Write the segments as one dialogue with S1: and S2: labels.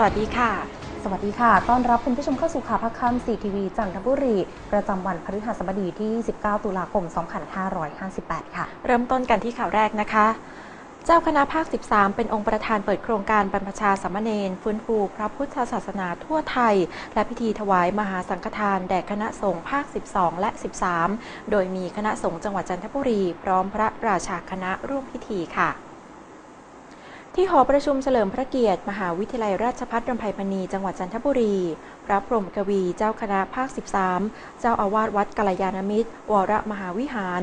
S1: สวัสดีค่ะ
S2: สวัสดีค่ะ ต้อนรับคุณผู้ชมเข้าสู่ข่าวพักค่ำ4ทีวีจันทบุรี ประจำวันพฤหัสบดีที่ 19 ตุลาคม 2558 ค่ะ
S1: เริ่มต้นกันที่ข่าวแรกนะคะ เจ้าคณะภาค 13 เป็นองค์ประธานเปิดโครงการบรรพชาสามเณรฟื้นฟูพระพุทธศาสนาทั่วไทย และพิธีถวายมหาสังฆทานแด่คณะสงฆ์ภาค 12 และ 13 โดยมีคณะสงฆ์จังหวัดจันทบุรี พร้อมพระราชาคณะร่วมพิธีค่ะ ที่หอประชุมเฉลิมพระเกียรติ มหาวิทยาลัยราชภัฏรำไพพณีจังหวัดจันทบุรี พระพรหมกวี เจ้าคณะภาค 13 เจ้าอาวาสวัดกัลยาณมิตร วรมหาวิหาร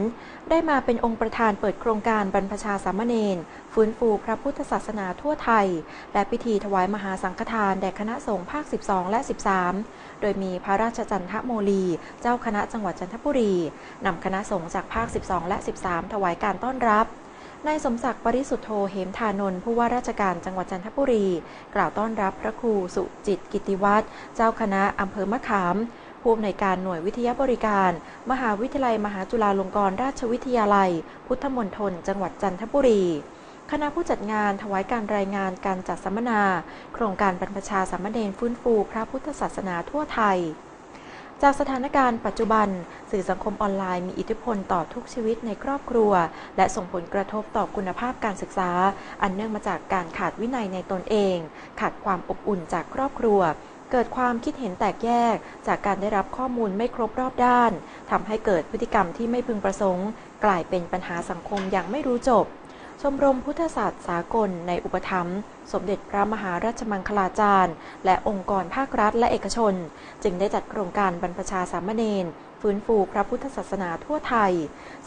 S1: ได้มาเป็นองค์ประธานเปิดโครงการบรรพชาสามเณรฟื้นฟูพระพุทธศาสนาทั่วไทย และพิธีถวายมหาสังฆทานแด่คณะสงฆ์ภาค 12 และ 13 โดยมีพระราชจันทโมลี เจ้าคณะจังหวัดจันทบุรีนำคณะสงฆ์จากภาค 12 และ 13 ถวายการต้อนรับ นายสมศักดิ์ปริสุทธโธเหมธานนท์ผู้ว่าราชการจังหวัดจันทบุรี กล่าวต้อนรับพระครูสุจิตกิติวัตรเจ้าคณะอำเภอมะขามผู้อำนวยการหน่วยวิทยาบริการ มหาวิทยาลัยมหาจุฬาลงกรณราชวิทยาลัย พุทธมณฑลจังหวัดจันทบุรี คณะผู้จัดงานถวายการรายงานการจัดสัมมนา โครงการบรรพชาสามเณรฟื้นฟูพระพุทธศาสนาทั่วไทย จากสถานการณ์ปัจจุบัน สื่อสังคมออนไลน์มีอิทธิพลต่อทุกชีวิตในครอบครัว และส่งผลกระทบต่อคุณภาพการศึกษา อันเนื่องมาจากการขาดวินัยในตนเอง ขาดความอบอุ่นจากครอบครัว เกิดความคิดเห็นแตกแยก จากการได้รับข้อมูลไม่ครบรอบด้าน ทำให้เกิดพฤติกรรมที่ไม่พึงประสงค์ กลายเป็นปัญหาสังคมอย่างไม่รู้จบ ชมรมพุทธศาสตร์สากลในอุปถัมภ์สมเด็จพระมหาราชมังคลาจารย์ และองค์กรภาครัฐและเอกชน จึงได้จัดโครงการบรรพชาสามเณรฟื้นฟูพระพุทธศาสนาทั่วไทย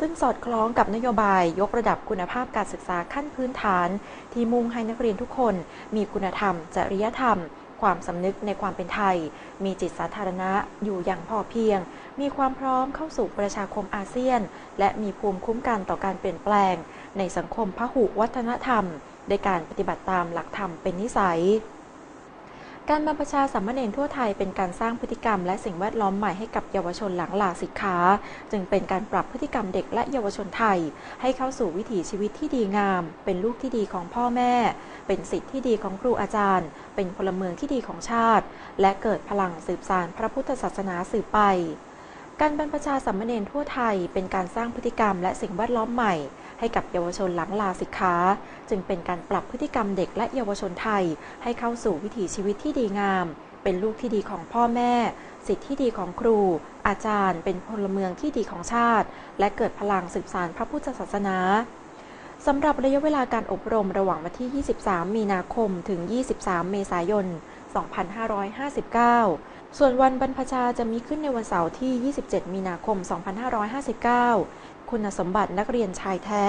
S1: ซึ่งสอดคล้องกับนโยบายยกระดับคุณภาพการศึกษาขั้นพื้นฐาน ที่มุ่งให้นักเรียนทุกคนมีคุณธรรม จริยธรรม ความสำนึกในความเป็นไทย มีจิตสาธารณะอยู่อย่างพอเพียง มีความพร้อมเข้าสู่ประชาคมอาเซียน และมีภูมิคุ้มกันต่อการเปลี่ยนแปลง ในสังคมพหุวัฒนธรรมโดยการปฏิบัติตามหลักธรรมเป็นนิสัย การบรรพชาสามเณรทั่วไทยเป็นการสร้างพฤติกรรมและสิ่งแวดล้อมใหม่ให้กับเยาวชนหลังลาสิกขา จึงเป็นการปรับพฤติกรรมเด็กและเยาวชนไทย ให้เข้าสู่วิถีชีวิตที่ดีงาม เป็นลูกที่ดีของพ่อแม่ เป็นสิทธิที่ดีของครูอาจารย์ เป็นพลเมืองที่ดีของชาติ และเกิดพลังสืบสานพระพุทธศาสนาสืบไป การบรรพชาสามเณรทั่วไทย เป็นการสร้างพฤติกรรมและสิ่งแวดล้อมใหม่ ให้กับเยาวชนหลังลาสิกขาจึงเป็นการปรับพฤติกรรมเด็กและเยาวชนไทย ให้เข้าสู่วิถีชีวิตที่ดีงาม เป็นลูกที่ดีของพ่อแม่ สิทธิที่ดีของครู อาจารย์ เป็นพลเมืองที่ดีของชาติ และเกิดพลังสืบสานพระพุทธศาสนาสำหรับระยะเวลาการอบรมระหว่างวันที่ 23 มีนาคม ถึง 23 เมษายน 2559 ส่วนวันบรรพชาจะมีขึ้นในวันเสาร์ที่ 27 มีนาคม 2559 คุณสมบัตินักเรียนชายแท้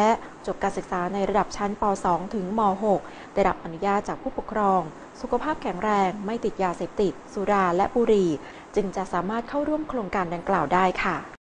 S1: จบการศึกษาในระดับชั้นป .2 ถึงม .6 ได้รับอนุญาตจากผู้ปกครอง สุขภาพแข็งแรงไม่ติดยาเสพติด สุราและบุหรี่ จึงจะสามารถเข้าร่วมโครงการดังกล่าวได้ค่ะ